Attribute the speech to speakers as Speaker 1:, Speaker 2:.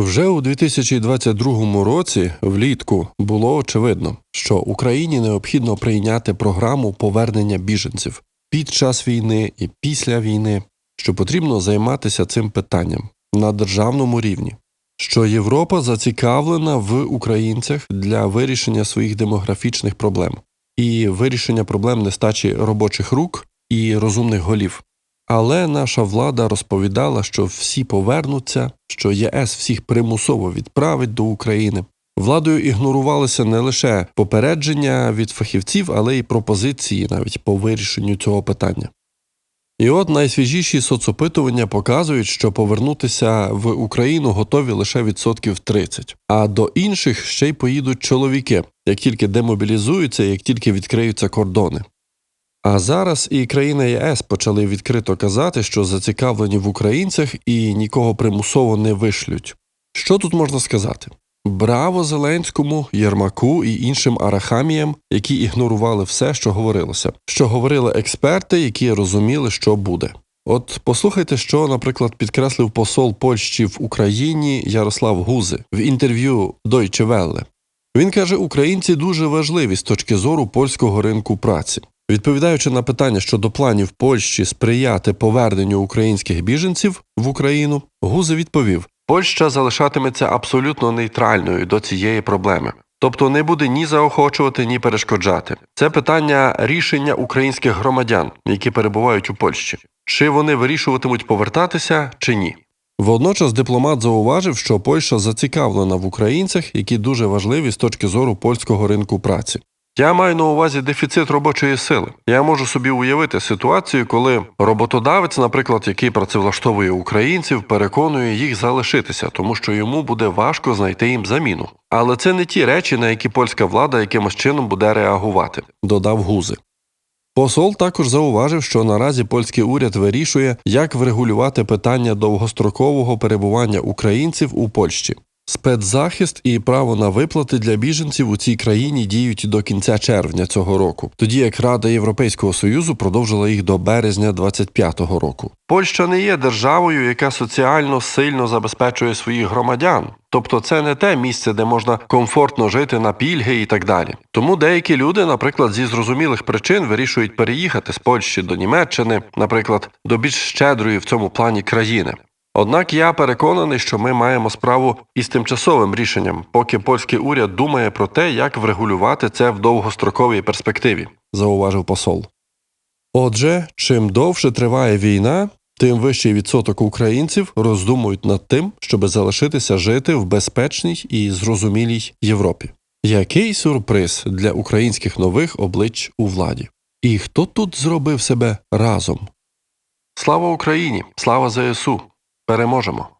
Speaker 1: Вже у 2022 році, влітку, було очевидно, що Україні необхідно прийняти програму повернення біженців під час війни і після війни, що потрібно займатися цим питанням на державному рівні, що Європа зацікавлена в українцях для вирішення своїх демографічних проблем і вирішення проблем нестачі робочих рук і розумних голів. Але наша влада розповідала, що всі повернуться, що ЄС всіх примусово відправить до України. Владою ігнорувалися не лише попередження від фахівців, але й пропозиції навіть по вирішенню цього питання. І от найсвіжіші соцопитування показують, що повернутися в Україну готові лише відсотків 30, а до інших ще й поїдуть чоловіки, як тільки демобілізуються, як тільки відкриються кордони. А зараз і країни ЄС почали відкрито казати, що зацікавлені в українцях і нікого примусово не вишлють. Що тут можна сказати? Браво Зеленському, Єрмаку і іншим арахаміям, які ігнорували все, що говорилося, що говорили експерти, які розуміли, що буде. От послухайте, що, наприклад, підкреслив посол Польщі в Україні Ярослав Гузи в інтерв'ю Deutsche Welle. Він каже, українці дуже важливі з точки зору польського ринку праці. Відповідаючи на питання щодо планів Польщі сприяти поверненню українських біженців в Україну, Гузи відповів: Польща залишатиметься абсолютно нейтральною до цієї проблеми. Тобто не буде ні заохочувати, ні перешкоджати. Це питання рішення українських громадян, які перебувають у Польщі, чи вони вирішуватимуть повертатися чи ні. Водночас дипломат зауважив, що Польща зацікавлена в українцях, які дуже важливі з точки зору польського ринку праці. Я маю на увазі дефіцит робочої сили. Я можу собі уявити ситуацію, коли роботодавець, наприклад, який працевлаштовує українців, переконує їх залишитися, тому що йому буде важко знайти їм заміну. Але це не ті речі, на які польська влада якимось чином буде реагувати, додав Гузи. Посол також зауважив, що наразі польський уряд вирішує, як врегулювати питання довгострокового перебування українців у Польщі. Спецзахист і право на виплати для біженців у цій країні діють до кінця червня цього року, тоді як Рада Європейського союзу продовжила їх до березня 25-го року. Польща не є державою, яка соціально сильно забезпечує своїх громадян. Тобто це не те місце, де можна комфортно жити на пільги і так далі. Тому деякі люди, наприклад, зі зрозумілих причин вирішують переїхати з Польщі до Німеччини, наприклад, до більш щедрої в цьому плані країни. Однак я переконаний, що ми маємо справу із тимчасовим рішенням, поки польський уряд думає про те, як врегулювати це в довгостроковій перспективі, зауважив посол. Отже, чим довше триває війна, тим вищий відсоток українців роздумують над тим, щоб залишитися жити в безпечній і зрозумілій Європі. Який сюрприз для українських нових облич у владі? І хто тут зробив себе разом? Слава Україні! Слава ЗСУ! Переможемо!